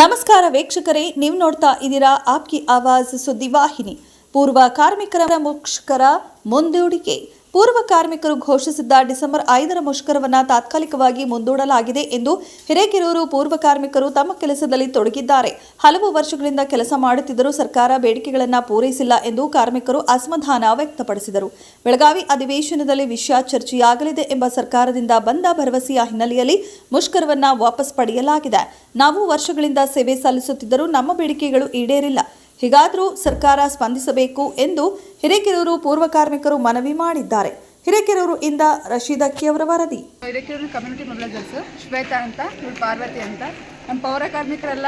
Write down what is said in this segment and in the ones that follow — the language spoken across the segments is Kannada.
ನಮಸ್ಕಾರ ವೀಕ್ಷಕರೇ ನೀವು ನೋಡ್ತಾ ಇದ್ದೀರಾ ಆಪ್ಕಿ ಆವಾಜ್ ಸುದ್ದಿವಾಹಿನಿ. ಪೂರ್ವ ಕಾರ್ಮಿಕರ ಮೋಕ್ಷಕರ ಮುಂದೂಡಿಕೆ. ಪೂರ್ವ ಕಾರ್ಮಿಕರು ಘೋಷಿಸಿದ್ದ ಡಿಸೆಂಬರ್ ಐದರ ಮುಷ್ಕರವನ್ನು ತಾತ್ಕಾಲಿಕವಾಗಿ ಮುಂದೂಡಲಾಗಿದೆ ಎಂದು ಹಿರೇಕೆರೂರು ಪೂರ್ವ ಕಾರ್ಮಿಕರು ತಮ್ಮ ಕೆಲಸದಲ್ಲಿ ತೊಡಗಿದ್ದಾರೆ. ಹಲವು ವರ್ಷಗಳಿಂದ ಕೆಲಸ ಮಾಡುತ್ತಿದ್ದರೂ ಸರ್ಕಾರ ಬೇಡಿಕೆಗಳನ್ನು ಪೂರೈಸಿಲ್ಲ ಎಂದು ಕಾರ್ಮಿಕರು ಅಸಮಾಧಾನ ವ್ಯಕ್ತಪಡಿಸಿದರು. ಬೆಳಗಾವಿ ಅಧಿವೇಶನದಲ್ಲಿ ವಿಷಯ ಚರ್ಚೆಯಾಗಲಿದೆ ಎಂಬ ಸರ್ಕಾರದಿಂದ ಬಂದ ಭರವಸೆಯ ಹಿನ್ನೆಲೆಯಲ್ಲಿ ಮುಷ್ಕರವನ್ನು ವಾಪಸ್ ಪಡೆಯಲಾಗಿದೆ. ನಾವು ವರ್ಷಗಳಿಂದ ಸೇವೆ ಸಲ್ಲಿಸುತ್ತಿದ್ದರೂ ನಮ್ಮ ಬೇಡಿಕೆಗಳು ಈಡೇರಿಲ್ಲ. ಹೀಗಾದರೂ ಸರ್ಕಾರ ಸ್ಪಂದಿಸಬೇಕು ಎಂದು ಹಿರೇಕೆರೂರು ಪೂರ್ವ ಕಾರ್ಮಿಕರು ಮನವಿ ಮಾಡಿದ್ದಾರೆ. ಹಿರೇಕೆರೂರು ಇಂದ ರಶೀದ್ ಅಕ್ಕಿಯವರ ವರದಿ. ಹಿರೇಕೆರೂರು ಕಮ್ಯುನಿಟಿ ಮೊಬಿಲೈಸರ್ಸ್ ಶ್ವೇತಾ ಅಂತ ಇವಳು ಪಾರ್ವತಿ ಅಂತ. ನಮ್ಮ ಪೌರ ಕಾರ್ಮಿಕರೆಲ್ಲ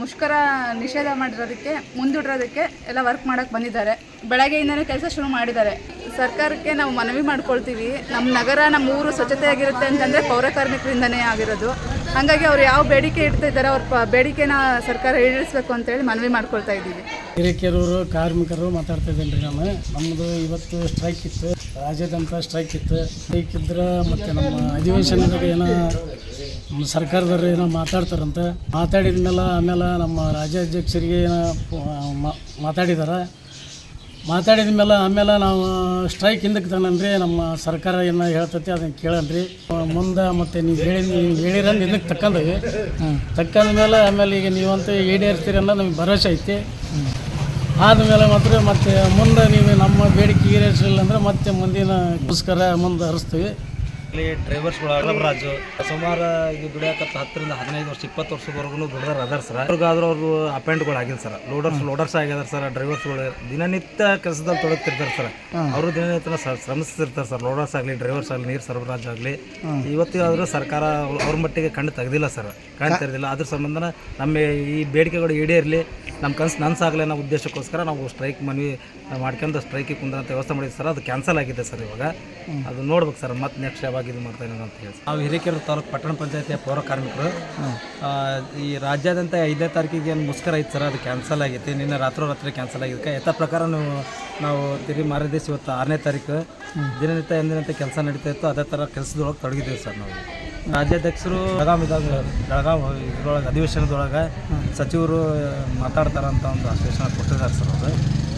ಮುಷ್ಕರ ನಿಷೇಧ ಮಾಡಿರೋದಕ್ಕೆ, ಮುಂದೂಡಿರೋದಕ್ಕೆ ಎಲ್ಲ ವರ್ಕ್ ಮಾಡೋಕ್ಕೆ ಬಂದಿದ್ದಾರೆ. ಬೆಳಗ್ಗೆಯಿಂದನೇ ಕೆಲಸ ಶುರು ಮಾಡಿದ್ದಾರೆ. ಸರ್ಕಾರಕ್ಕೆ ನಾವು ಮನವಿ ಮಾಡ್ಕೊಳ್ತೀವಿ. ನಮ್ಮ ನಗರ ನಮ್ಮ ಊರು ಸ್ವಚ್ಛತೆಯಾಗಿರುತ್ತೆ ಅಂತಂದರೆ ಪೌರ ಕಾರ್ಮಿಕರಿಂದನೇ ಆಗಿರೋದು. ಹಾಗಾಗಿ ಅವ್ರು ಯಾವ ಬೇಡಿಕೆ ಇಡ್ತಾ ಇದ್ದಾರೆ ಅವ್ರ ಬೇಡಿಕೆನ ಸರ್ಕಾರ ಈಡೇರಿಸಬೇಕು ಅಂತೇಳಿ ಮನವಿ ಮಾಡ್ಕೊಳ್ತಾ ಇದ್ದೀವಿ. ಹಿರೇಕೆರೂರು ಕಾರ್ಮಿಕರು ಮಾತಾಡ್ತಾ ಇದ್ದೀನಿ ರೀ ನಾನು. ನಮ್ಮದು ಇವತ್ತು ಸ್ಟ್ರೈಕ್ ಇತ್ತು. ರಾಜ್ಯದಂತ ಸ್ಟ್ರೈಕ್ ಇತ್ತು. ಸ್ಟ್ರೈಕ್ ಇದ್ರೆ ಮತ್ತು ನಮ್ಮ ಅಧಿವೇಶನದಾಗ ಏನೋ ನಮ್ಮ ಸರ್ಕಾರದವ್ರು ಏನೋ ಮಾತಾಡ್ತಾರಂತ. ಮಾತಾಡಿದ ಮೇಲೆ ಆಮೇಲೆ ನಮ್ಮ ರಾಜ್ಯಾಧ್ಯಕ್ಷರಿಗೆ ಏನೋ ಮಾತಾಡಿದ್ದಾರೆ ಮಾತಾಡಿದ ಮೇಲೆ ಆಮೇಲೆ ನಾವು ಸ್ಟ್ರೈಕ್ ಹಿಂದಕ್ಕೆ ತಗೊಂಡ್ರಿ ನಮ್ಮ ಸರ್ಕಾರ ಏನು ಹೇಳ್ತತಿ ಅದನ್ನು ಕೇಳನ್ರಿ ಮುಂದೆ ಮತ್ತು ನೀವು ಹೇಳಿ, ನೀವು ಹೇಳಿರಂದು ಹಿಂದಕ್ಕೆ ತಕ್ಕಂದ್ರಿ. ತಕ್ಕಂದ ಮೇಲೆ ಆಮೇಲೆ ಈಗ ನೀವಂತೂ ಈಡೇರ್ತೀರಿ ಅನ್ನೋ ನಮಗೆ ಭರವಸೆ ಐತಿ. ಆದಮೇಲೆ ಮಾತ್ರ ಮತ್ತೆ ಮುಂದೆ ನೀವು ನಮ್ಮ ಬೇಡಿಕೆ ಈಡೇರಿಸಲಿಲ್ಲ ಅಂದರೆ ಮತ್ತೆ ಮುಂದಿನ ಮುಂದೆ ಹರಿಸ್ತೀವಿ. ಇಲ್ಲಿ ಡ್ರೈವರ್ಸ್ಗಳು ಅಗಲಬರಾಜು ಸುಮಾರು ಇದು ದುಡಿಯಾಕತ್ತ ಹತ್ತರಿಂದ ಹದಿನೈದು ವರ್ಷ ಇಪ್ಪತ್ತು ವರ್ಷದವರೆಗೂ ದುಡಿದಾರ ಅದಾರ ಸರ್. ಅವ್ರಿಗಾದ್ರೂ ಅವರು ಅಪೆಂಟ್ಗಳು ಆಗಿಲ್ಲ ಸರ್. ಲೋಡರ್ಸ್ ಲೋಡರ್ಸ್ ಆಗ್ಯಾರ ಸರ್ ಡ್ರೈವರ್ಸ್ಗಳು ದಿನನಿತ್ಯ ಕೆಲಸದಲ್ಲಿ ತೊಡಗ್ತಿರ್ತಾರೆ ಸರ್. ಅವರು ದಿನನಿತ್ಯ ಶ್ರಮಿಸ್ತಿರ್ತಾರೆ ಸರ್. ಲೋಡರ್ಸ್ ಆಗಲಿ ಡ್ರೈವರ್ಸ್ ಆಗಲಿ ನೀರು ಸರಬರಾಜು ಆಗಲಿ. ಇವತ್ತಿಗಾದರೂ ಸರ್ಕಾರ ಅವ್ರ- ಅವ್ರ ಮಟ್ಟಿಗೆ ಕಣ್ಣು ತೆಗೆದಿಲ್ಲ ಸರ್. ಕಣ್ಣು ತೆರೆದಿಲ್ಲ ಅದ್ರ ಸಂಬಂಧನ ನಮ್ಮ ಈ ಬೇಡಿಕೆಗಳು ಈಡೇರಲಿ. ನಮ್ಮ ಕನಸು ನನಸಾಗಲಿ ಅನ್ನೋ ಉದ್ದೇಶಕ್ಕೋಸ್ಕರ ನಾವು ಸ್ಟ್ರೈಕ್ ಮನವಿ ಮಾಡ್ಕೊಂಡು ಸ್ಟ್ರೈಕಿಗೆ ಕುಂದಂತ ವ್ಯವಸ್ಥೆ ಮಾಡಿದ್ವಿ ಸರ್. ಅದು ಕ್ಯಾನ್ಸಲ್ ಆಗಿದೆ ಸರ್ ಇವಾಗ. ಅದು ನೋಡ್ಬೇಕು ಸರ್. ಮತ್ತೆ ನೆಕ್ಸ್ಟ್ ಯಾವಾಗ ಇದು ಮಾಡ್ತಾ ಅಂತ ಹೇಳಿ ನಾವು ಹಿರೇಕೆರೂರು ತಾಲೂಕು ಪಟ್ಟಣ ಪಂಚಾಯತಿಯ ಪೌರ ಕಾರ್ಮಿಕರು. ಈ ರಾಜ್ಯಾದ್ಯಂತ ಐದನೇ ತಾರೀಕಿಗೆ ಏನು ಮುಷ್ಕರ ಐತೆ ಸರ್? ಅದು ಕ್ಯಾನ್ಸಲ್ ಆಗೈತಿ ನಿನ್ನೆ ರಾತ್ರೋರಾತ್ರಿ ಕ್ಯಾನ್ಸಲ್ ಆಗಿದ್ದಕ್ಕೆ ಯಥ ಪ್ರಕಾರ ನಾವು ನಾವು ತಿರುಗಿ ಮಾರನೇ ದಿವಸ ಇವತ್ತು ಆರನೇ ತಾರೀಕು ದಿನನಿತ್ಯ ಎಂದಿನಂತೆ ಕೆಲಸ ನಡೀತಾ ಇತ್ತು. ಅದೇ ಥರ ಕೆಲಸದೊಳಗೆ ತೊಡಗಿದ್ದೀವಿ ಸರ್ ನಾವು. ರಾಜ್ಯಾಧ್ಯಕ್ಷರು ಬೆಳಗಾವಿ ಬೆಳಗಾವ್ ಇದ್ರೊಳಗೆ ಅಧಿವೇಶನದೊಳಗೆ ಸಚಿವರು ಮಾತಾಡ್ತಾರಂತ ಒಂದು ಆಶ್ವಾಸನೆ ಕೊಟ್ಟಿದ್ದಾರೆ ಸರ್ ಅವರು.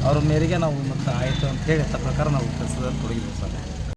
ಅವ್ರ ಮೇರೆಗೆ ನಾವು ಮತ್ತೆ ಆಯಿತು ಅಂತ ಹೇಳಿ ಪ್ರಕಾರ ನಾವು ಕೆಲಸದಲ್ಲಿ ತೊಡಗಿದ್ದೀವಿ ಸರ್.